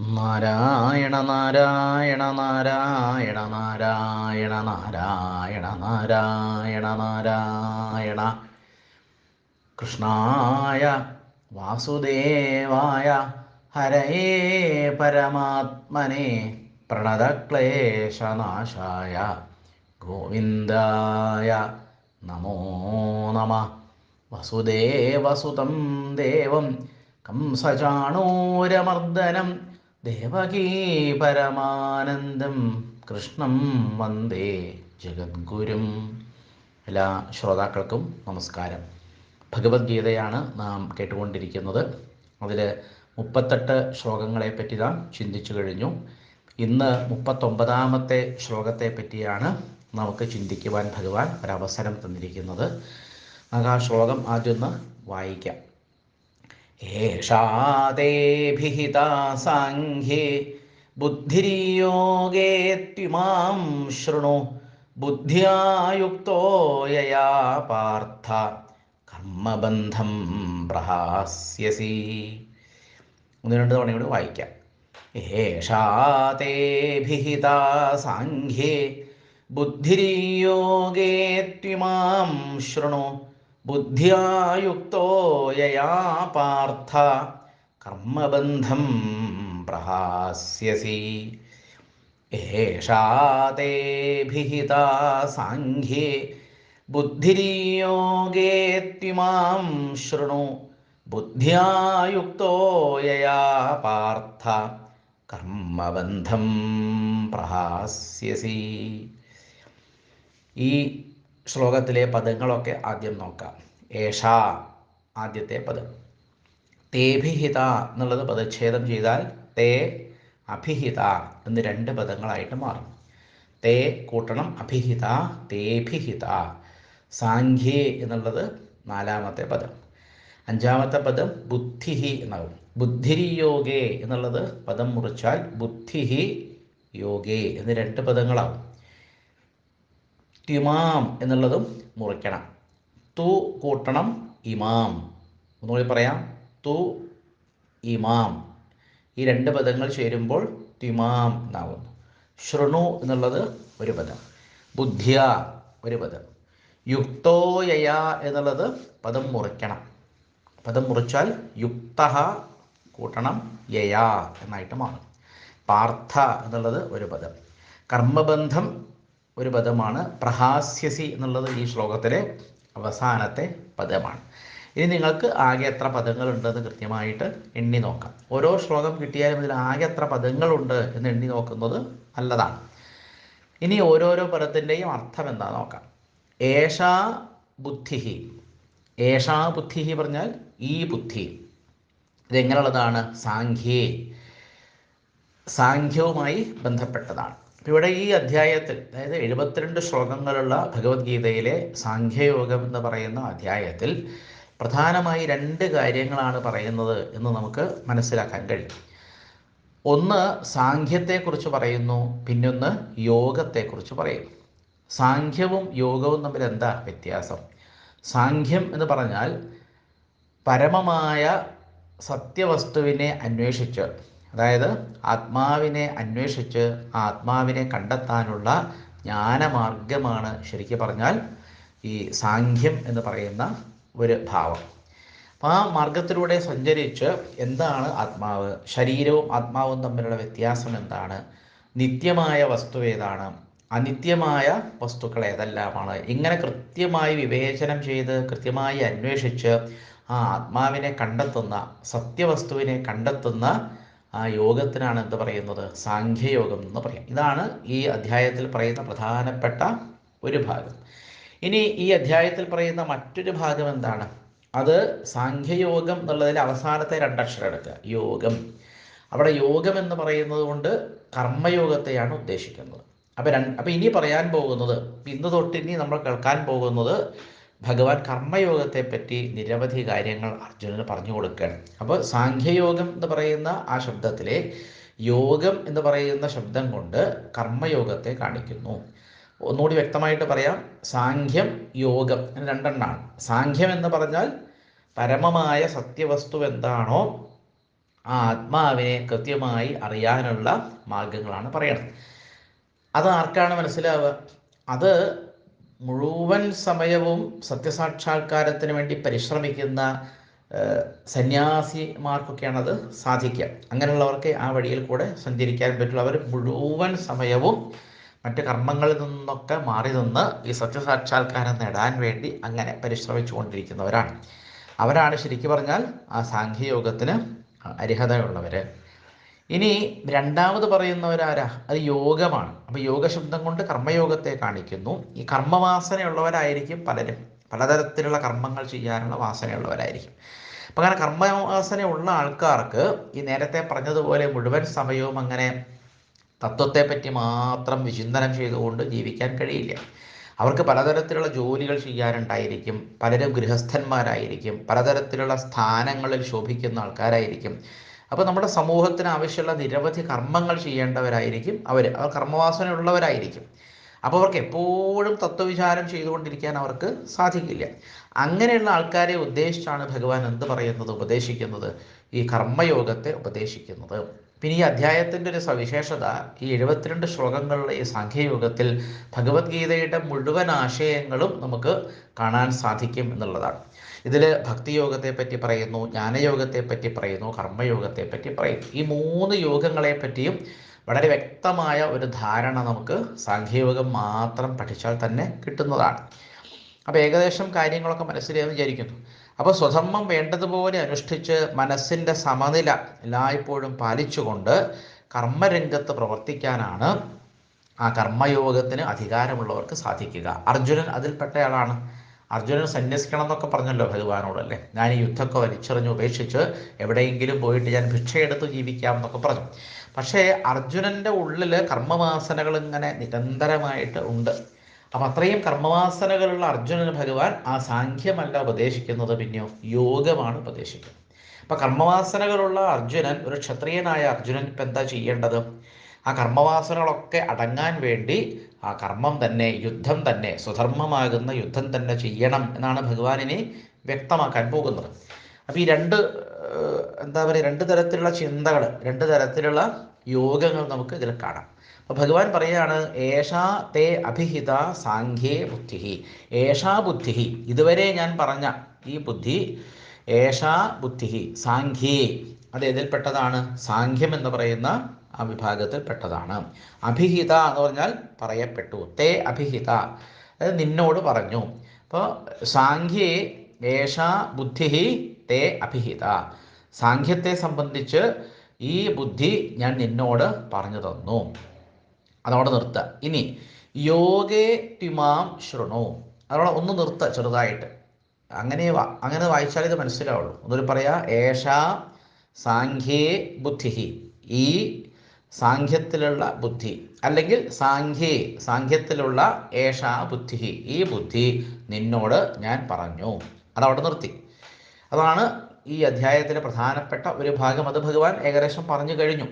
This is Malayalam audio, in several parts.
നാരായണ നാരായണ നാരായണ നാരായണ നാരായണ നാരായണ നാരായണ. കൃഷ്ണായ വാസുദേവായ ഹരയേ പരമാത്മനെ പ്രണതക്ലേശനാശായ ഗോവിന്ദായ നമോ നമ. വസുദേവസുതം ദേവം കംസചാണൂരമർദ്ദനം ദേവകീ പരമാനന്ദം കൃഷ്ണം വന്ദേ ജഗദ്ഗുരും. എല്ലാ ശ്രോതാക്കൾക്കും നമസ്കാരം. ഭഗവത്ഗീതയാണ് നാം കേട്ടുകൊണ്ടിരിക്കുന്നത്. അതിൽ മുപ്പത്തെട്ട് ശ്ലോകങ്ങളെ പറ്റി നാം ചിന്തിച്ചു കഴിഞ്ഞു. ഇന്ന് മുപ്പത്തൊമ്പതാമത്തെ ശ്ലോകത്തെ പറ്റിയാണ് നമുക്ക് ചിന്തിക്കുവാൻ ഭഗവാൻ ഒരവസരം തന്നിരിക്കുന്നത്. നമുക്ക് ആ ശ്ലോകം ആദ്യം ഒന്ന് വായിക്കാം. ഏഷാദേഭിഹിതാ സാഖ്യേ ബുദ്ധിര്യോഗേ ത്വിമാം ശൃണു ബുദ്ധ്യായുക്തോ യയാ പാർത്ഥ കർമ്മബന്ധം പ്രഹാസ്യസി ഒന്ന് രണ്ട് തവണ കൂടി വായിക്കാം. ഏഷാതേഭിഹിതാ സാഖ്യേ ബുദ്ധിര്യോഗേ ത്വിമാം ശൃണു। ബുദ്ധ്യായുക്തോ യയാ പാർത്ഥ. കർമ്മബന്ധം പ്രഹാസ്യസി. ഏഷാതേഭിഹിതാ സാഖ്യേ. ബുദ്ധിര്യോഗേ ത്വിമാം ശൃണു. ബുദ്ധ്യായുക്തോ യയാ പാർത്ഥ. കർമ്മബന്ധം പ്രഹാസ്യസി. ഈ ശ്ലോകത്തിലെ പദങ്ങളൊക്കെ ആദ്യം നോക്കാം. ഏഷ ആദ്യത്തെ പദം. തേഭിഹിത എന്നുള്ളത് പദച്ഛേദം ചെയ്താൽ തേ അഭിഹിത എന്ന് രണ്ട് പദങ്ങളായിട്ട് മാറും. തേ കൂട്ടണം അഭിഹിത തേഭിഹിത. സാഖ്യേ എന്നുള്ളത് നാലാമത്തെ പദം. അഞ്ചാമത്തെ പദം ബുദ്ധിഹി എന്നാകും ബുദ്ധിരിയോഗേ എന്നുള്ളത് പദം മുറിച്ചാൽ ബുദ്ധിഹി യോഗേ എന്ന് രണ്ട് പദങ്ങളാവും. ത്യുമാം എന്നുള്ളതും മുറിക്കണം. തു കൂട്ടണം ഇമാം. ഒന്നുകൂടി പറയാം. തു ഇമാം. ഈ രണ്ട് പദങ്ങൾ ചേരുമ്പോൾ തിമാം എന്നാവുന്നു. ശൃണു എന്നുള്ളത് ഒരു പദം. ബുദ്ധിയ ഒരു പദം. യുക്തോയയ എന്നുള്ളത് പദം മുറിക്കണം. പദം മുറിച്ചാൽ യുക്ത കൂട്ടണം യയാ എന്നായിട്ട് മാറും. പാർത്ഥ എന്നുള്ളത് ഒരു പദം. കർമ്മബന്ധം ഒരു പദമാണ് പ്രഹാസ്യസി എന്നുള്ളത് ഈ ശ്ലോകത്തിലെ അവസാനത്തെ പദമാണ്. ഇനി നിങ്ങൾക്ക് ആകെ എത്ര പദങ്ങളുണ്ടെന്ന് കൃത്യമായിട്ട് എണ്ണി നോക്കാം. ഓരോ ശ്ലോകം കിട്ടിയാലും ഇതിൽ ആകെ എത്ര പദങ്ങളുണ്ട് എന്ന് എണ്ണി നോക്കുന്നത് നല്ലതാണ്. ഇനി ഓരോരോ പദത്തിന്റെയും അർത്ഥം എന്താ നോക്കാം. ഏഷാ ബുദ്ധിഹി. ഏഷാ ബുദ്ധിഹി പറഞ്ഞാൽ ഈ ബുദ്ധി. ഇതെങ്ങനെയുള്ളതാണ്? സാഖ്യേ. സാഖ്യവുമായി ബന്ധപ്പെട്ടതാണ്. ഇവിടെ ഈ അധ്യായത്തിൽ അതായത് എഴുപത്തിരണ്ട് ശ്ലോകങ്ങളുള്ള ഭഗവത്ഗീതയിലെ സാഖ്യയോഗം എന്ന് പറയുന്ന അധ്യായത്തിൽ പ്രധാനമായി രണ്ട് കാര്യങ്ങളാണ് പറയുന്നത് എന്ന് നമുക്ക് മനസ്സിലാക്കാൻ കഴിയും. ഒന്ന് സാഖ്യത്തെക്കുറിച്ച് പറയുന്നു പിന്നൊന്ന് യോഗത്തെക്കുറിച്ച് പറയുന്നു. സാഖ്യവും യോഗവും തമ്മിൽ എന്താ വ്യത്യാസം? സാഖ്യം എന്ന് പറഞ്ഞാൽ പരമമായ സത്യവസ്തുവിനെ അന്വേഷിച്ച് അതായത് ആത്മാവിനെ അന്വേഷിച്ച് ആത്മാവിനെ കണ്ടെത്താനുള്ള ജ്ഞാനമാർഗമാണ് ശരിക്കും പറഞ്ഞാൽ ഈ സാഖ്യം എന്ന് പറയുന്ന ഒരു ഭാവം. അപ്പം ആ മാർഗത്തിലൂടെ സഞ്ചരിച്ച് എന്താണ് ആത്മാവ്? ശരീരവും ആത്മാവും തമ്മിലുള്ള വ്യത്യാസം എന്താണ്? നിത്യമായ വസ്തു ഏതാണ്? അനിത്യമായ വസ്തുക്കൾ ഏതെല്ലാമാണ്? ഇങ്ങനെ കൃത്യമായി വിവേചനം ചെയ്ത് കൃത്യമായി അന്വേഷിച്ച് ആ ആത്മാവിനെ കണ്ടെത്തുന്ന സത്യവസ്തുവിനെ കണ്ടെത്തുന്ന ആ യോഗത്തിനാണ് എന്ത് പറയുന്നത്. സാഖ്യയോഗം എന്ന് പറയാം. ഇതാണ് ഈ അധ്യായത്തിൽ പറയുന്ന പ്രധാനപ്പെട്ട ഒരു ഭാഗം. ഇനി ഈ അധ്യായത്തിൽ പറയുന്ന മറ്റൊരു ഭാഗം എന്താണ്? അത് സാഖ്യയോഗം എന്നുള്ളതിൽ അവസാനത്തെ രണ്ടക്ഷരം എടുക്കുക. യോഗം. അവിടെ യോഗം എന്ന് പറയുന്നത് കൊണ്ട് കർമ്മയോഗത്തെയാണ് ഉദ്ദേശിക്കുന്നത്. അപ്പം രണ്ട് അപ്പം ഇനി പറയാൻ പോകുന്നത് ഇന്ന് തൊട്ട് ഇനി നമ്മൾ കേൾക്കാൻ പോകുന്നത് ഭഗവാൻ കർമ്മയോഗത്തെ പറ്റി നിരവധി കാര്യങ്ങൾ അർജുനന് പറഞ്ഞു കൊടുക്കുകയാണ്. അപ്പോൾ സാഖ്യയോഗം എന്ന് പറയുന്ന ആ ശബ്ദത്തിലെ യോഗം എന്ന് പറയുന്ന ശബ്ദം കൊണ്ട് കർമ്മയോഗത്തെ കാണിക്കുന്നു. ഒന്നുകൂടി വ്യക്തമായിട്ട് പറയാം. സാഖ്യം യോഗം രണ്ടെണ്ണാണ്. സാഖ്യം എന്ന് പറഞ്ഞാൽ പരമമായ സത്യവസ്തു എന്താണോ ആ ആത്മാവിനെ കൃത്യമായി അറിയാനുള്ള മാർഗങ്ങളാണ് പറയുന്നത് അത് ആർക്കാണ് മനസ്സിലാവുക? അത് മുഴുവൻ സമയവും സത്യസാക്ഷാത്കാരത്തിന് വേണ്ടി പരിശ്രമിക്കുന്ന സന്യാസിമാർക്കൊക്കെയാണ് അത് സാധിക്കുക. അങ്ങനെയുള്ളവർക്ക് ആ വഴിയിൽ കൂടെ സഞ്ചരിക്കാൻ പറ്റുള്ളൂ. അവർ മുഴുവൻ സമയവും മറ്റു കർമ്മങ്ങളിൽ നിന്നൊക്കെ മാറി നിന്ന് ഈ സത്യസാക്ഷാത്കാരം നേടാൻ വേണ്ടി അങ്ങനെ പരിശ്രമിച്ചു കൊണ്ടിരിക്കുന്നവരാണ് അവരാണ് ശരിക്കു പറഞ്ഞാൽ ആ സാഖ്യയോഗത്തിന് അർഹതയുള്ളവർ ഇനി രണ്ടാമത് പറയുന്നവരാരാ? അത് യോഗമാണ്. അപ്പോൾ യോഗശബ്ദം കൊണ്ട് കർമ്മയോഗത്തെ കാണിക്കുന്നു. ഈ കർമ്മവാസനയുള്ളവരായിരിക്കും പലരും. പലതരത്തിലുള്ള കർമ്മങ്ങൾ ചെയ്യാനുള്ള വാസനയുള്ളവരായിരിക്കും. അപ്പം അങ്ങനെ കർമ്മവാസനയുള്ള ആൾക്കാർക്ക് ഈ നേരത്തെ പറഞ്ഞതുപോലെ മുഴുവൻ സമയവും അങ്ങനെ തത്വത്തെപ്പറ്റി മാത്രം വിചിന്തനം ചെയ്തുകൊണ്ട് ജീവിക്കാൻ കഴിയില്ല. അവർക്ക് പലതരത്തിലുള്ള ജോലികൾ ചെയ്യാനുണ്ടായിരിക്കും. പലരും ഗൃഹസ്ഥന്മാരായിരിക്കും. പലതരത്തിലുള്ള സ്ഥാനങ്ങളിൽ ശോഭിക്കുന്ന ആൾക്കാരായിരിക്കും. അപ്പോൾ നമ്മുടെ സമൂഹത്തിന് ആവശ്യമുള്ള നിരവധി കർമ്മങ്ങൾ ചെയ്യേണ്ടവരായിരിക്കും അവർ അവർ കർമ്മവാസനയുള്ളവരായിരിക്കും. അപ്പോൾ അവർക്ക് എപ്പോഴും തത്വവിചാരം ചെയ്തുകൊണ്ടിരിക്കാൻ അവർക്ക് സാധിക്കില്ല. അങ്ങനെയുള്ള ആൾക്കാരെ ഉദ്ദേശിച്ചാണ് ഭഗവാൻ എന്ത് പറയുന്നത് ഉപദേശിക്കുന്നത്? ഈ കർമ്മയോഗത്തെ ഉപദേശിക്കുന്നത്. പിന്നെ ഈ അധ്യായത്തിന്റെ ഒരു സവിശേഷത ഈ എഴുപത്തിരണ്ട് ശ്ലോകങ്ങളുടെ ഈ സംഖ്യയോഗത്തിൽ ഭഗവത്ഗീതയുടെ മുഴുവൻ ആശയങ്ങളും നമുക്ക് കാണാൻ സാധിക്കും എന്നുള്ളതാണ്. ഇതിൽ ഭക്തിയോഗത്തെ പറ്റി പറയുന്നു ജ്ഞാനയോഗത്തെ പറ്റി പറയുന്നു കർമ്മയോഗത്തെ പറ്റി പറയുന്നു. ഈ മൂന്ന് യോഗങ്ങളെ പറ്റിയും വളരെ വ്യക്തമായ ഒരു ധാരണ നമുക്ക് സാഖ്യയോഗം മാത്രം പഠിച്ചാൽ തന്നെ കിട്ടുന്നതാണ്. അപ്പോൾ ഏകദേശം കാര്യങ്ങളൊക്കെ മനസ്സിലായെന്ന് വിചാരിക്കുന്നു. അപ്പോൾ സ്വധർമ്മം വേണ്ടതുപോലെ അനുഷ്ഠിച്ച് മനസ്സിന്റെ സമനില എല്ലായ്പ്പോഴും പാലിച്ചുകൊണ്ട് കർമ്മരംഗത്ത് പ്രവർത്തിക്കാനാണ് ആ കർമ്മയോഗത്തിന് അധികാരമുള്ളവർക്ക് സാധിക്കുക. അർജുനൻ അതിൽപ്പെട്ടയാളാണ്. അർജുനൻ സന്യസിക്കണം എന്നൊക്കെ പറഞ്ഞല്ലോ ഭഗവാനോട് അല്ലേ ഞാൻ ഈ യുദ്ധമൊക്കെ വലിച്ചെറിഞ്ഞ് ഉപേക്ഷിച്ച് എവിടെയെങ്കിലും പോയിട്ട് ഞാൻ ഭിക്ഷയെടുത്ത് ജീവിക്കാം എന്നൊക്കെ പറഞ്ഞു. പക്ഷേ അർജുനന്റെ ഉള്ളിൽ കർമ്മവാസനകൾ ഇങ്ങനെ നിരന്തരമായിട്ട് ഉണ്ട്. അപ്പം അത്രയും കർമ്മവാസനകളുള്ള അർജുനന് ഭഗവാൻ ആ സാഖ്യമല്ല ഉപദേശിക്കുന്നത് പിന്നെയോ യോഗമാണ് ഉപദേശിക്കുന്നത്. അപ്പം കർമ്മവാസനകളുള്ള അർജുനൻ ഒരു ക്ഷത്രിയനായ അർജുനൻ ഇപ്പം എന്താ ചെയ്യേണ്ടത്? ആ കർമ്മവാസനകളൊക്കെ അടങ്ങാൻ വേണ്ടി ആ കർമ്മം തന്നെ യുദ്ധം തന്നെ സ്വധർമ്മമാകുന്ന യുദ്ധം തന്നെ ചെയ്യണം എന്നാണ് ഭഗവാനിനെ വ്യക്തമാക്കാൻ പോകുന്നത്. അപ്പോൾ ഈ രണ്ട് എന്താ പറയുക രണ്ട് തരത്തിലുള്ള ചിന്തകൾ രണ്ട് തരത്തിലുള്ള യോഗങ്ങൾ നമുക്ക് ഇതിൽ കാണാം. അപ്പോൾ ഭഗവാൻ പറയുകയാണ് ഏഷാ തേ അഭിഹിത സാഖ്യേ ബുദ്ധിഹി. ഏഷാ ബുദ്ധിഹി ഇതുവരെ ഞാൻ പറഞ്ഞ ഈ ബുദ്ധി ഏഷാ ബുദ്ധിഹി സാഖ്യേ. അത് എതിൽപ്പെട്ടതാണ് സാഖ്യം എന്ന് പറയുന്ന ആ വിഭാഗത്തിൽ പെട്ടതാണ് അഭിഹിത എന്ന് പറഞ്ഞാൽ പറയപ്പെട്ടു. തേ അഭിഹിത. അത് നിന്നോട് പറഞ്ഞു. അപ്പോൾ സാഖ്യേ ഏഷ ബുദ്ധി തേ അഭിഹിത. സാഖ്യത്തെ സംബന്ധിച്ച് ഈ ബുദ്ധി ഞാൻ നിന്നോട് പറഞ്ഞു തന്നു. അതവിടെ നിർത്ത. ഇനി യോഗേ ത്വിമാം ശൃണു. അതവിടെ ഒന്ന് നിർത്ത ചെറുതായിട്ട്. അങ്ങനെ അങ്ങനെ വായിച്ചാൽ ഇത് മനസ്സിലാവുള്ളൂ. ഒന്നൊരു പറയാ ഏഷ സാഖ്യേ ബുദ്ധി ഈ സാഖ്യത്തിലുള്ള ബുദ്ധി അല്ലെങ്കിൽ സാഖ്യേ സാഖ്യത്തിലുള്ള ഏഷാ ബുദ്ധി. ഈ ബുദ്ധി നിന്നോട് ഞാൻ പറഞ്ഞു. അതവിടെ നിർത്തി. അതാണ് ഈ അധ്യായത്തിലെ പ്രധാനപ്പെട്ട ഒരു ഭാഗം. അത് ഭഗവാൻ ഏകദേശം പറഞ്ഞു കഴിഞ്ഞു.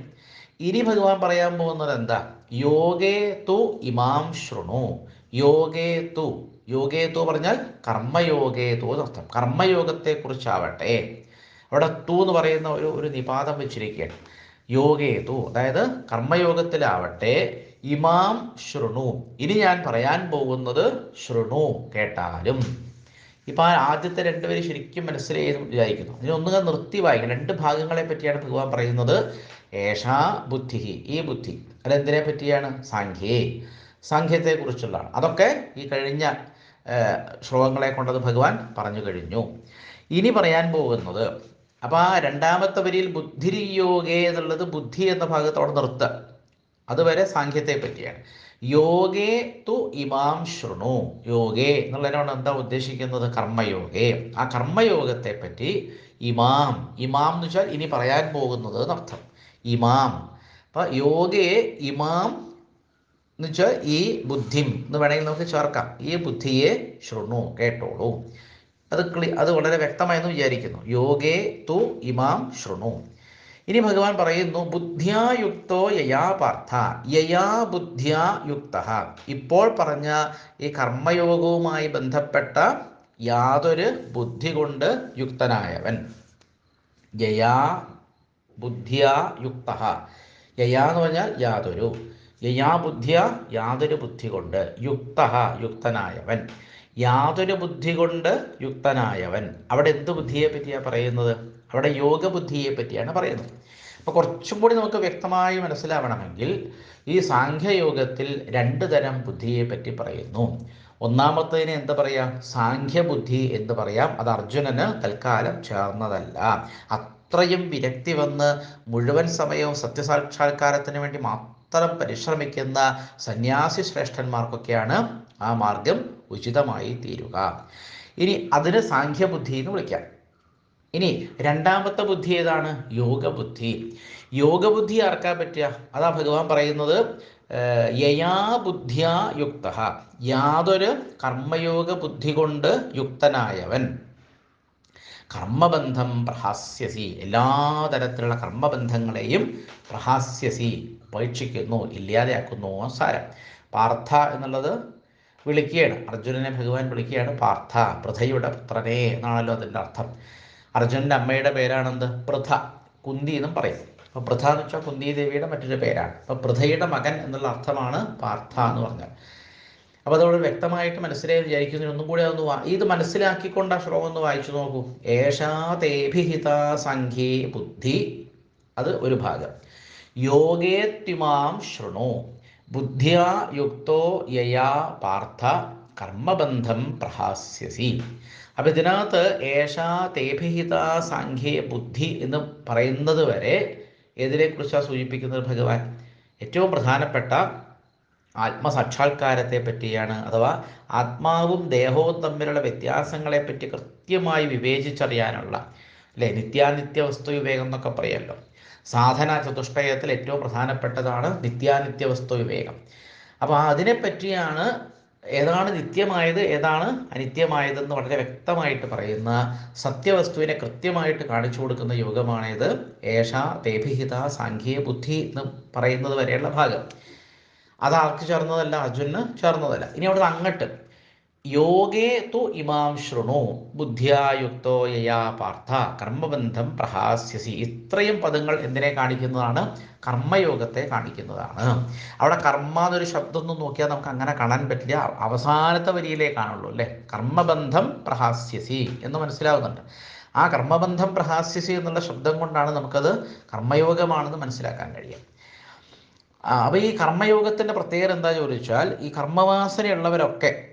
ഇനി ഭഗവാൻ പറയാൻ പോകുന്നത് എന്താ? യോഗേ തു ഇമാം ശൃണു. യോഗേ തു. യോഗേ തു പറഞ്ഞാൽ കർമ്മയോഗേ തു എന്നർത്ഥം കർമ്മയോഗത്തെ കുറിച്ചാവട്ടെ അവിടെ തു എന്ന് പറയുന്ന ഒരു ഒരു നിപാതം വെച്ചിരിക്കുകയാണ്. യോഗേ തു അതായത് കർമ്മയോഗത്തിലാവട്ടെ ഇമാം ശൃണു. ഇനി ഞാൻ പറയാൻ പോകുന്നത് ശൃണു കേട്ടാലും. ഇപ്പം ആ ആദ്യത്തെ രണ്ടുപേരും ശരിക്കും മനസ്സിലായെന്ന് വിചാരിക്കുന്നു. ഇനി ഒന്നുക നിർത്തി വായിക്കണം. രണ്ട് ഭാഗങ്ങളെ പറ്റിയാണ് ഭഗവാൻ പറയുന്നത്. ഏഷാ ബുദ്ധി ഈ ബുദ്ധി. അതെന്തിനെ പറ്റിയാണ്? സാഖ്യേ. സാഖ്യത്തെക്കുറിച്ചുള്ളതാണ്. അതൊക്കെ ഈ കഴിഞ്ഞ ശ്ലോകങ്ങളെ കൊണ്ടത് ഭഗവാൻ പറഞ്ഞു കഴിഞ്ഞു. ഇനി പറയാൻ പോകുന്നത് അപ്പോൾ ആ രണ്ടാമത്തെ വരിയിൽ ബുദ്ധിരിയോഗേ എന്നുള്ളത് ബുദ്ധി എന്ന ഭാഗത്തോടെ നിർത്തുക. അതുവരെ സാഖ്യത്തെ പറ്റിയാണ്. യോഗേ തു ഇമാം ശൃണു. യോഗേ എന്നുള്ളതിനോട് എന്താ ഉദ്ദേശിക്കുന്നത്? കർമ്മയോഗേ. ആ കർമ്മയോഗത്തെ പറ്റി ഇമാം ഇമാം എന്ന് വെച്ചാൽ ഇനി പറയാൻ പോകുന്നത് എന്നർത്ഥം. ഇമാം. അപ്പൊ യോഗേ ഇമാം എന്ന് വെച്ചാൽ ഈ ബുദ്ധിം. എന്ന് വേണമെങ്കിൽ നമുക്ക് ചേർക്കാം. ഈ ബുദ്ധിയെ ശൃണു കേട്ടോളൂ. അത് ക്ലി അത് വളരെ വ്യക്തമായെന്ന് വിചാരിക്കുന്നു. യോഗേ തു ഇമാം ശൃണു. ഇനി ഭഗവാൻ പറയുന്നു ബുദ്ധ്യായുക്തോ യയാ പാർത്ഥ. യയാ ബുദ്ധിയായുക്ത. ഇപ്പോൾ പറഞ്ഞ ഈ കർമ്മയോഗവുമായി ബന്ധപ്പെട്ട യാതൊരു ബുദ്ധി കൊണ്ട് യുക്തനായവൻ. യയാ ബുദ്ധിയായുക്ത. യയാ എന്ന് പറഞ്ഞാൽ യാതൊരു. യയാ ബുദ്ധിയ യാതൊരു ബുദ്ധി കൊണ്ട് യുക്ത യുക്തനായവൻ. യാതൊരു ബുദ്ധി കൊണ്ട് യുക്തനായവൻ. അവിടെ എന്ത് ബുദ്ധിയെ പറ്റിയാണ് പറയുന്നത്? അവിടെ യോഗബുദ്ധിയെ പറ്റിയാണ് പറയുന്നത്. അപ്പോൾ കുറച്ചും കൂടി നമുക്ക് വ്യക്തമായി മനസ്സിലാവണമെങ്കിൽ ഈ സാഖ്യയോഗത്തിൽ രണ്ട് തരം ബുദ്ധിയെ പറ്റി പറയുന്നു. ഒന്നാമത്തതിനെ എന്താ പറയാം? സാഖ്യബുദ്ധി എന്ന് പറയാം. അത് അർജുനന് തൽക്കാലം ചേർന്നതല്ല. അത്രയും വിരക്തി വന്ന് മുഴുവൻ സമയവും സത്യസാക്ഷാത്കാരത്തിന് വേണ്ടി മാത്രം പരിശ്രമിക്കുന്ന സന്യാസി ശ്രേഷ്ഠന്മാർക്കൊക്കെയാണ് ആ മാർഗം ഉചിതമായി തീരുക. ഇനി അതിന് സാഖ്യബുദ്ധി എന്ന് വിളിക്കാം. ഇനി രണ്ടാമത്തെ ബുദ്ധി ഏതാണ്? യോഗബുദ്ധി. യോഗബുദ്ധി ആർക്കാൻ പറ്റുക? അതാ ഭഗവാൻ പറയുന്നത് യയാ ബുദ്ധിയാ യുക്ത. യാതൊരു കർമ്മയോഗ ബുദ്ധി കൊണ്ട് യുക്തനായവൻ. കർമ്മബന്ധം പ്രഹാസ്യസി. എല്ലാ തരത്തിലുള്ള കർമ്മബന്ധങ്ങളെയും പ്രഹാസ്യസി. ഉപേക്ഷിക്കുന്നു ഇല്ലാതെയാക്കുന്നു സാരം. പാർത്ഥ എന്നുള്ളത് വിളിക്കുകയാണ്. അർജുനനെ ഭഗവാൻ വിളിക്കുകയാണ്. പാർത്ഥ പൃഥയുടെ പുത്രനെ എന്നാണല്ലോ അതിന്റെ അർത്ഥം. അർജുനന്റെ അമ്മയുടെ പേരാണെന്ത്? പൃഥ. കുന്തി എന്നും പറയും. അപ്പോൾ പൃഥ എന്ന് വെച്ചാൽ കുന്തി ദേവിയുടെ മറ്റൊരു പേരാണ്. അപ്പോൾ പൃഥയുടെ മകൻ എന്നുള്ള അർത്ഥമാണ് പാർത്ഥ എന്ന് പറഞ്ഞാൽ. അപ്പോൾ അതോട് വ്യക്തമായിട്ട് മനസ്സിലായി വിചാരിക്കുന്നു. ഒന്നും കൂടി അതൊന്ന് ഇത് മനസ്സിലാക്കിക്കൊണ്ട് ആ ശ്ലോകം ഒന്ന് വായിച്ചു നോക്കൂ. ഏഷാ തേഭിഹിത സംഖ്യേ ബുദ്ധി. അത് ഒരു ഭാഗം. യോഗേത്യുമാം ശൃണു. ബുദ്ധിയാ യുക്തോ യയാ പാർത്ഥ കർമ്മബന്ധം പ്രഹാസ്യസി. അപ്പം ഇതിനകത്ത് ഏഷാ തേഭിഹിത സാഖ്യേ ബുദ്ധി എന്ന് പറയുന്നത് വരെ ഏതിനെക്കുറിച്ചാണ് സൂചിപ്പിക്കുന്നത് ഭഗവാൻ? ഏറ്റവും പ്രധാനപ്പെട്ട ആത്മസാക്ഷാത്കാരത്തെ പറ്റിയാണ്. അഥവാ ആത്മാവും ദേഹവും തമ്മിലുള്ള വ്യത്യാസങ്ങളെ പറ്റി കൃത്യമായി വിവേചിച്ചറിയാനുള്ള അല്ലേ? നിത്യാനിത്യ വസ്തു വിവേകം എന്നൊക്കെ പറയുമല്ലോ സാധന ചതുഷ്ടയത്തിൽ ഏറ്റവും പ്രധാനപ്പെട്ടതാണ് നിത്യാനിത്യ വസ്തു വിവേകം അപ്പോൾ അതിനെപ്പറ്റിയാണ് ഏതാണ് നിത്യമായത് ഏതാണ് അനിത്യമായതെന്ന് വളരെ വ്യക്തമായിട്ട് പറയുന്ന സത്യവസ്തുവിനെ കൃത്യമായിട്ട് കാണിച്ചു കൊടുക്കുന്ന യോഗമാണിത് ഏഷ തേഭിഹിത സാഖ്യ ബുദ്ധി എന്ന് പറയുന്നത് വരെയുള്ള ഭാഗം. അത് ആർക്ക് ചേർന്നതല്ല? അർജുനന് ചേർന്നതല്ല. ഇനി അവിടെ അങ്ങട്ട്. യോഗേ തു ഇമാം ശൃണു ബുദ്ധിയായുക്തോ യയാ പാർത്ഥ കർമ്മബന്ധം പ്രഹാസ്യസി. ഇത്രയും പദങ്ങൾ എന്തിനെ കാണിക്കുന്നതാണ്? കർമ്മയോഗത്തെ കാണിക്കുന്നതാണ്. അവിടെ കർമ്മ എന്നൊരു ശബ്ദം ഒന്നും നോക്കിയാൽ നമുക്ക് അങ്ങനെ കാണാൻ പറ്റില്ല. അവസാനത്തെ വരിയിലേ കാണുള്ളൂ അല്ലേ? കർമ്മബന്ധം പ്രഹാസ്യസി എന്ന് മനസ്സിലാവുന്നുണ്ട്. ആ കർമ്മബന്ധം പ്രഹാസ്യസി എന്നുള്ള ശബ്ദം കൊണ്ടാണ് നമുക്കത് കർമ്മയോഗമാണെന്ന് മനസ്സിലാക്കാൻ കഴിയുക. അപ്പോൾ ഈ കർമ്മയോഗത്തിന്റെ പ്രത്യേകത എന്താ ചോദിച്ചാൽ ഈ കർമ്മവാസനയുള്ളവരൊക്കെ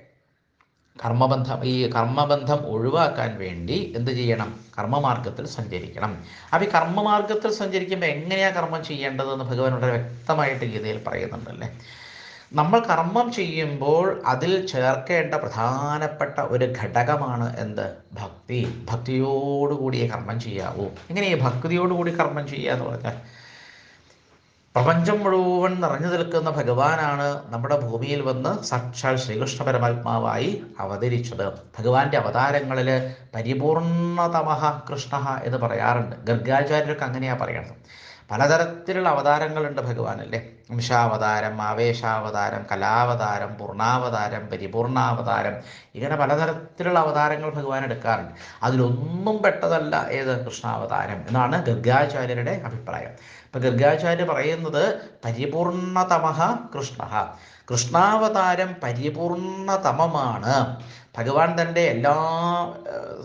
കർമ്മബന്ധം ഈ കർമ്മബന്ധം ഒഴിവാക്കാൻ വേണ്ടി എന്ത് ചെയ്യണം? കർമ്മമാർഗത്തിൽ സഞ്ചരിക്കണം. അപ്പോൾ ഈ കർമ്മമാർഗത്തിൽ സഞ്ചരിക്കുമ്പോൾ എങ്ങനെയാണ് കർമ്മം ചെയ്യേണ്ടതെന്ന് ഭഗവാൻ വളരെ വ്യക്തമായിട്ട് ഗീതയിൽ പറയുന്നുണ്ടല്ലേ? നമ്മൾ കർമ്മം ചെയ്യുമ്പോൾ അതിൽ ചേർക്കേണ്ട പ്രധാനപ്പെട്ട ഒരു ഘടകമാണ് എന്ത്? ഭക്തി. ഭക്തിയോടുകൂടിയേ കർമ്മം ചെയ്യാവൂ. എങ്ങനെ ഭക്തിയോടുകൂടി കർമ്മം ചെയ്യുക എന്ന് പറഞ്ഞാൽ പ്രപഞ്ചം മുഴുവൻ നിറഞ്ഞു നിൽക്കുന്ന ഭഗവാനാണ് നമ്മുടെ ഭൂമിയിൽ വന്ന് സാക്ഷാൽ ശ്രീകൃഷ്ണ പരമാത്മാവായി അവതരിച്ചത്. ഭഗവാന്റെ അവതാരങ്ങളിൽ പരിപൂർണതമഹ കൃഷ്ണ എന്ന് പറയാറുണ്ട്. ഗർഗാചാര്യർക്ക് അങ്ങനെയാണ് പറയുന്നത് പലതരത്തിലുള്ള അവതാരങ്ങളുണ്ട് ഭഗവാനല്ലേ. അംശാവതാരം ആവേശാവതാരം കലാവതാരം പൂർണാവതാരം പരിപൂർണാവതാരം ഇങ്ങനെ പലതരത്തിലുള്ള അവതാരങ്ങൾ ഭഗവാൻ എടുക്കാറുണ്ട്. അതിലൊന്നും പെട്ടതല്ല ഏത് കൃഷ്ണാവതാരം എന്നാണ് ഗർഗാചാര്യരുടെ അഭിപ്രായം. ഇപ്പം ഗർഗാചാര്യ പറയുന്നത് പരിപൂർണതമഹ കൃഷ്ണ. കൃഷ്ണാവതാരം പരിപൂർണതമമാണ്. ഭഗവാൻ തന്റെ എല്ലാ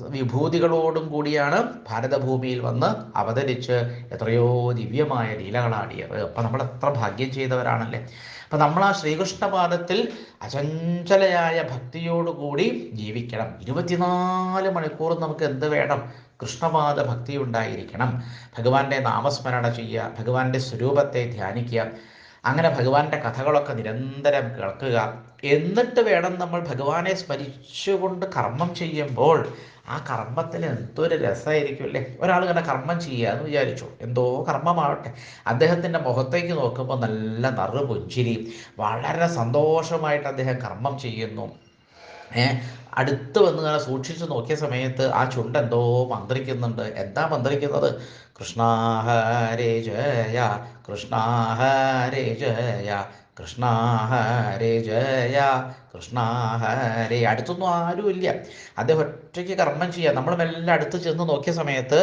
വിഭൂതികളോടും കൂടിയാണ് ഭാരതഭൂമിയിൽ വന്ന് അവതരിച്ച് എത്രയോ ദിവ്യമായ ലീലകളാടിയത്. അപ്പം നമ്മൾ എത്ര ഭാഗ്യം ചെയ്തവരാണല്ലേ? അപ്പം നമ്മൾ ആ ശ്രീകൃഷ്ണപാദത്തിൽ അചഞ്ചലയായ ഭക്തിയോടുകൂടി ജീവിക്കണം. ഇരുപത്തിനാല് മണിക്കൂർ നമുക്ക് എന്ത് വേണം? കൃഷ്ണപാദ ഭക്തി ഉണ്ടായിരിക്കണം ഭഗവാന്റെ നാമസ്മരണ ചെയ്യുക ഭഗവാന്റെ സ്വരൂപത്തെ ധ്യാനിക്കുക അങ്ങനെ ഭഗവാന്റെ കഥകളൊക്കെ നിരന്തരം കേൾക്കുക. എന്നിട്ട് വേണം നമ്മൾ ഭഗവാനെ സ്മരിച്ചുകൊണ്ട് കർമ്മം ചെയ്യുമ്പോൾ ആ കർമ്മത്തിന് എന്തൊരു രസമായിരിക്കും അല്ലേ? ഒരാൾ ഇങ്ങനെ കർമ്മം ചെയ്യുക എന്ന് വിചാരിച്ചു. എന്തോ കർമ്മമാവട്ടെ. അദ്ദേഹത്തിന്റെ മുഖത്തേക്ക് നോക്കുമ്പോൾ നല്ല നറു പുഞ്ചിരി വളരെ സന്തോഷമായിട്ട് അദ്ദേഹം കർമ്മം ചെയ്യുന്നു. ഏ അടുത്ത് വന്ന് സൂക്ഷിച്ചു നോക്കിയ സമയത്ത് ആ ചുണ്ട് എന്തോ മന്ത്രിക്കുന്നുണ്ട്. എന്താ മന്ത്രിക്കുന്നത്? കൃഷ്ണ ഹരേ ജയ കൃഷ്ണ ഹരേ ജയ കൃഷ്ണ ഹരേ ജയ കൃഷ്ണ ഹരേ. അടുത്തൊന്നും ആരുമില്ല. അദ്ദേഹം ഒറ്റയ്ക്ക് കർമ്മം ചെയ്യാം. നമ്മൾ മെല്ലെ അടുത്ത് ചെന്ന് നോക്കിയ സമയത്ത്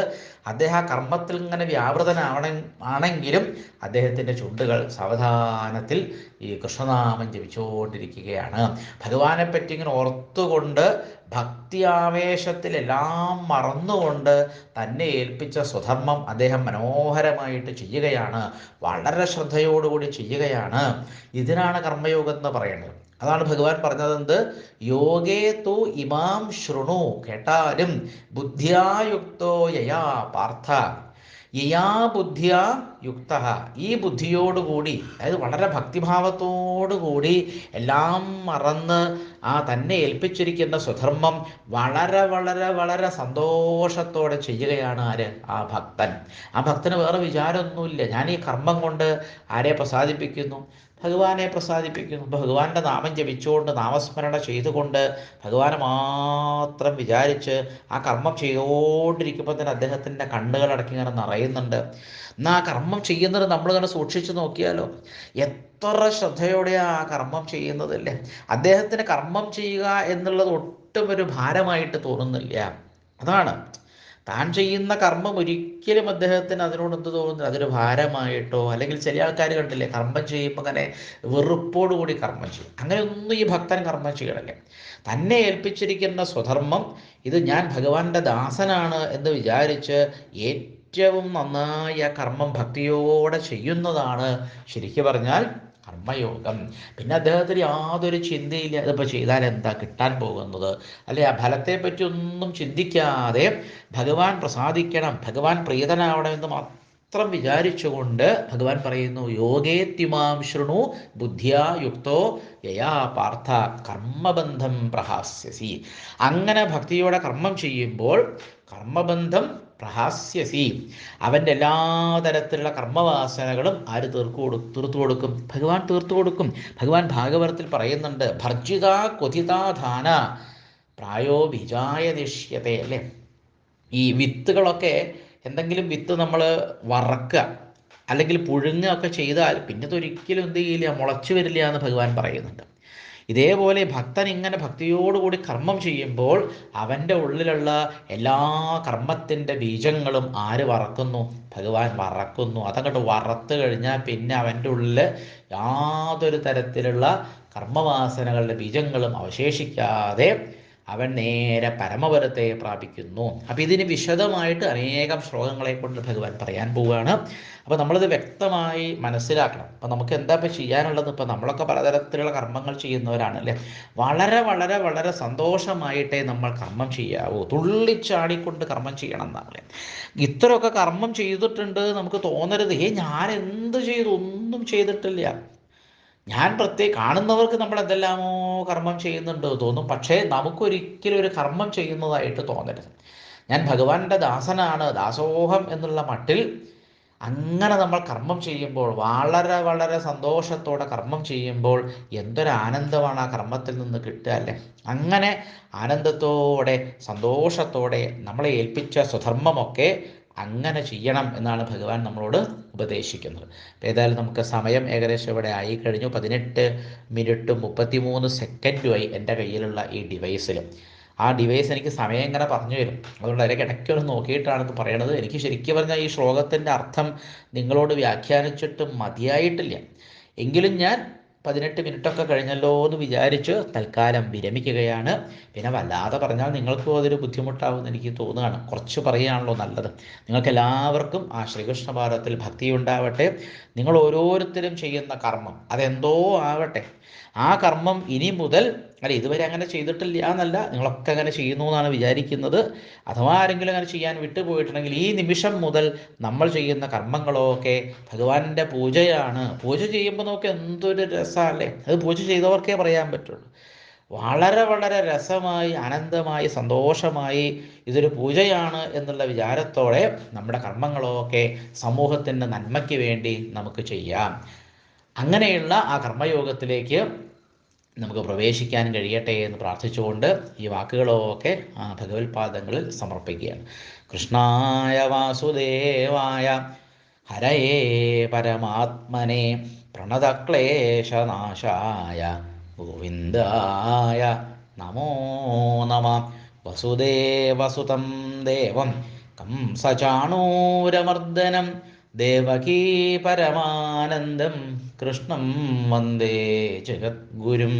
അദ്ദേഹം ആ കർമ്മത്തിൽ ഇങ്ങനെ വ്യാപൃതനാവണ ആണെങ്കിലും അദ്ദേഹത്തിന്റെ ചുണ്ടുകൾ സാവധാനത്തിൽ ഈ കൃഷ്ണനാമം ജപിച്ചുകൊണ്ടിരിക്കുകയാണ്. ഭഗവാനെ പറ്റി ഇങ്ങനെ ഓർത്തുകൊണ്ട് ഭക്തി ആവേശത്തിലെല്ലാം മറന്നുകൊണ്ട് തന്നെ ഏൽപ്പിച്ച സ്വധർമ്മം അദ്ദേഹം മനോഹരമായിട്ട് ചെയ്യുകയാണ്. വളരെ ശ്രദ്ധയോടുകൂടി ചെയ്യുകയാണ്. ഇതിനാണ് കർമ്മയോഗം എന്ന് പറയുന്നത്. അതാണ് ഭഗവാൻ പറഞ്ഞത് എന്ത് യോഗേ തു ഇമാം ശൃണു കേട്ടാലും ബുദ്ധിയായുക്തോ യയാ പാർത്ഥ. യയാ ബുദ്ധിയ യുക്ത ഈ ബുദ്ധിയോടുകൂടി അതായത് വളരെ ഭക്തിഭാവത്തോടുകൂടി എല്ലാം മറന്ന് ആ തന്നെ ഏൽപ്പിച്ചിരിക്കുന്ന സ്വധർമ്മം വളരെ വളരെ വളരെ സന്തോഷത്തോടെ ചെയ്യുകയാണ് ആര്? ആ ഭക്തൻ. ആ ഭക്തന് വേറെ വിചാരമൊന്നുമില്ല. ഞാൻ ഈ കർമ്മം കൊണ്ട് ആരെ പ്രസാദിപ്പിക്കുന്നു? ഭഗവാനെ പ്രസാദിപ്പിക്കുന്നു. ഭഗവാന്റെ നാമം ജപിച്ചുകൊണ്ട് നാമസ്മരണ ചെയ്തുകൊണ്ട് ഭഗവാനെ മാത്രം വിചാരിച്ച് ആ കർമ്മം ചെയ്തുകൊണ്ടിരിക്കുമ്പോൾ തന്നെ അദ്ദേഹത്തിന്റെ കണ്ണുകളടക്കി ഇങ്ങനെ നിറയുന്നുണ്ട്. എന്നാൽ ആ കർമ്മം ചെയ്യുന്നത് നമ്മൾ തന്നെ സൂക്ഷിച്ചു നോക്കിയാലോ? എത്ര ശ്രദ്ധയോടെ ആ കർമ്മം ചെയ്യുന്നതല്ലേ? അദ്ദേഹത്തിന് കർമ്മം ചെയ്യുക എന്നുള്ളത് ഒട്ടും ഒരു ഭാരമായിട്ട് തോന്നുന്നില്ല. അതാണ്. താൻ ചെയ്യുന്ന കർമ്മം ഒരിക്കലും അദ്ദേഹത്തിന് അതിനോട് എന്ത് തോന്നുന്നില്ല? അതൊരു ഭാരമായിട്ടോ അല്ലെങ്കിൽ ചില ആൾക്കാർ കണ്ടില്ലേ കർമ്മം ചെയ്യുമ്പോൾ അങ്ങനെ വെറുപ്പോടുകൂടി കർമ്മം ചെയ്യും. അങ്ങനെയൊന്നും ഈ ഭക്തൻ കർമ്മം ചെയ്യണമെങ്കിൽ തന്നെ ഏൽപ്പിച്ചിരിക്കുന്ന സ്വധർമ്മം ഇത് ഞാൻ ഭഗവാന്റെ ദാസനാണ് എന്ന് വിചാരിച്ച് ഏറ്റവും നന്നായി നന്നായ കർമ്മം ഭക്തിയോടെ ചെയ്യുന്നതാണ് ശരിക്കു പറഞ്ഞാൽ കർമ്മയോഗം. പിന്നെ അദ്ദേഹത്തിന് യാതൊരു ചിന്തയില്ല അതിപ്പോൾ ചെയ്താൽ എന്താ കിട്ടാൻ പോകുന്നത്? അല്ലെ? ആ ഫലത്തെ പറ്റി ഒന്നും ചിന്തിക്കാതെ ഭഗവാൻ പ്രസാദിക്കണം ഭഗവാൻ പ്രീതനാവണമെന്ന് മാത്രം വിചാരിച്ചുകൊണ്ട് ഭഗവാൻ പറയുന്നു യോഗേത്യുമാം ശൃണു ബുദ്ധിയാ യുക്തോ യയാ പാർത്ഥ കർമ്മബന്ധം പ്രഹാസ്യസി. അങ്ങനെ ഭക്തിയോടെ കർമ്മം ചെയ്യുമ്പോൾ കർമ്മബന്ധം പ്രഹാസ്യസി. അവന്റെ എല്ലാ തരത്തിലുള്ള കർമ്മവാസനകളും ആര് തീർക്കു കൊടു തീർത്തു കൊടുക്കും? ഭഗവാൻ തീർത്തു കൊടുക്കും. ഭഗവാൻ ഭാഗവതത്തിൽ പറയുന്നുണ്ട് ഭർജിത കൊതിതാധാന പ്രായോ ബിജായതിഷ്യത്തെ അല്ലേ? ഈ വിത്തുകളൊക്കെ എന്തെങ്കിലും വിത്ത് നമ്മൾ വറക്കുക അല്ലെങ്കിൽ പുഴുങ്ങുക ഒക്കെ ചെയ്താൽ പിന്നെ അതൊരിക്കലും എന്ത് ചെയ്യില്ല മുളച്ചു വരില്ല എന്ന് ഭഗവാൻ പറയുന്നുണ്ട്. ഇതേപോലെ ഭക്തൻ ഇങ്ങനെ ഭക്തിയോടുകൂടി കർമ്മം ചെയ്യുമ്പോൾ അവന്റെ ഉള്ളിലുള്ള എല്ലാ കർമ്മത്തിന്റെ ബീജങ്ങളും ആര് വറക്കുന്നു? ഭഗവാൻ വറക്കുന്നു. അതങ്ങോട്ട് വറത്ത് കഴിഞ്ഞാൽ പിന്നെ അവന്റെ ഉള്ളിൽ യാതൊരു തരത്തിലുള്ള കർമ്മവാസനകളുടെ ബീജങ്ങളും അവശേഷിക്കാതെ അവൻ നേരെ പരമപരത്തെ പ്രാപിക്കുന്നു. അപ്പം ഇതിന് വിശദമായിട്ട് അനേകം ശ്ലോകങ്ങളെ കൊണ്ട് ഭഗവാൻ പറയാൻ പോവുകയാണ്. അപ്പോൾ നമ്മളിത് വ്യക്തമായി മനസ്സിലാക്കണം. അപ്പം നമുക്ക് എന്താ ഇപ്പം ചെയ്യാനുള്ളത്? ഇപ്പം നമ്മളൊക്കെ പലതരത്തിലുള്ള കർമ്മങ്ങൾ ചെയ്യുന്നവരാണ് അല്ലേ? വളരെ വളരെ വളരെ സന്തോഷമായിട്ടേ നമ്മൾ കർമ്മം ചെയ്യാവൂ. തുള്ളിച്ചാടിക്കൊണ്ട് കർമ്മം ചെയ്യണം എന്നാണ്. ഇത്രയൊക്കെ കർമ്മം ചെയ്തിട്ടുണ്ട് നമുക്ക് തോന്നരുത്. ഏ ഞാൻ എന്ത് ചെയ്തു? ഒന്നും ചെയ്തിട്ടില്ല. ഞാൻ പ്രത്യേക കാണുന്നവർക്ക് നമ്മൾ എന്തെല്ലാമോ കർമ്മം ചെയ്യുന്നുണ്ടോ തോന്നും. പക്ഷേ നമുക്കൊരിക്കലും ഒരു കർമ്മം ചെയ്യുന്നതായിട്ട് തോന്നരുത്. ഞാൻ ഭഗവാന്റെ ദാസനാണ് ദാസോഹം എന്നുള്ള മട്ടിൽ അങ്ങനെ നമ്മൾ കർമ്മം ചെയ്യുമ്പോൾ വളരെ വളരെ സന്തോഷത്തോടെ കർമ്മം ചെയ്യുമ്പോൾ എന്തൊരു ആനന്ദമാണ് ആ കർമ്മത്തിൽ നിന്ന് കിട്ടുക അല്ലേ? അങ്ങനെ ആനന്ദത്തോടെ സന്തോഷത്തോടെ നമ്മളെ ഏൽപ്പിച്ച സ്വധർമ്മമൊക്കെ അങ്ങനെ ചെയ്യണം എന്നാണ് ഭഗവാൻ നമ്മളോട് ഉപദേശിക്കുന്നത്. ഏതായാലും നമുക്ക് സമയം ഏകദേശം ഇവിടെ ആയി കഴിഞ്ഞു. പതിനെട്ട് മിനിറ്റ് മുപ്പത്തിമൂന്ന് സെക്കൻഡുമായി എന്റെ കയ്യിലുള്ള ഈ ഡിവൈസിൽ ആ ഡിവൈസ് എനിക്ക് സമയം ഇങ്ങനെ പറഞ്ഞു തരും. അതുകൊണ്ട് അതിലേക്ക് നോക്കിയിട്ടാണ് ഇത് പറയണത്. എനിക്ക് ശരിക്കും പറഞ്ഞാൽ ഈ ശ്ലോകത്തിന്റെ അർത്ഥം നിങ്ങളോട് വ്യാഖ്യാനിച്ചിട്ട് മതിയായിട്ടില്ല. എങ്കിലും ഞാൻ പതിനെട്ട് മിനിറ്റൊക്കെ കഴിഞ്ഞല്ലോ എന്ന് വിചാരിച്ച് തൽക്കാലം വിരമിക്കുകയാണ്. പിന്നെ വല്ലാതെ പറഞ്ഞാൽ നിങ്ങൾക്കും അതൊരു ബുദ്ധിമുട്ടാവുമെന്ന് എനിക്ക് തോന്നുകയാണ്. കുറച്ച് പറയുകയാണല്ലോ നല്ലത്. നിങ്ങൾക്ക് എല്ലാവർക്കും ആ ശ്രീകൃഷ്ണ ഭാരതത്തിൽ ഭക്തി ഉണ്ടാവട്ടെ നിങ്ങൾ ഓരോരുത്തരും ചെയ്യുന്ന കർമ്മം അതെന്തോ ആവട്ടെ. ആ കർമ്മം ഇനി മുതൽ അല്ല ഇതുവരെ അങ്ങനെ ചെയ്തിട്ടില്ല എന്നല്ല. നിങ്ങളൊക്കെ അങ്ങനെ ചെയ്യുന്നു എന്നാണ് വിചാരിക്കുന്നത്. അഥവാ ആരെങ്കിലും അങ്ങനെ ചെയ്യാൻ വിട്ടുപോയിട്ടുണ്ടെങ്കിൽ ഈ നിമിഷം മുതൽ നമ്മൾ ചെയ്യുന്ന കർമ്മങ്ങളൊക്കെ ഭഗവാന്റെ പൂജയാണ്. പൂജ ചെയ്യുമ്പോൾ നമുക്ക് എന്തൊരു രസമല്ലേ അത് പൂജ ചെയ്തവർക്കേ പറയാൻ പറ്റുള്ളൂ. വളരെ വളരെ രസമായി ആനന്ദമായി സന്തോഷമായി ഇതൊരു പൂജയാണ് എന്നുള്ള വിചാരത്തോടെ നമ്മുടെ കർമ്മങ്ങളൊക്കെ സമൂഹത്തിന്റെ നന്മയ്ക്ക് വേണ്ടി നമുക്ക് ചെയ്യാം. അങ്ങനെയുള്ള ആ കർമ്മയോഗത്തിലേക്ക് നമുക്ക് പ്രവേശിക്കാൻ കഴിയട്ടെ എന്ന് പ്രാർത്ഥിച്ചുകൊണ്ട് ഈ വാക്കുകളൊക്കെ ആ ഭഗവത്പാദങ്ങളിൽ സമർപ്പിക്കുകയാണ്. കൃഷ്ണായ വാസുദേവായ ഹരയേ പരമാത്മനെ പ്രണതക്ലേശനാശായ ഗോവിന്ദായ നമോ നമ. വസുദേവസുതം ദേവം കംസചാണൂരമർദ്ദനം ദേവകീ പരമാനന്ദം കൃഷ്ണം വന്ദേ ജഗദ്ഗുരും.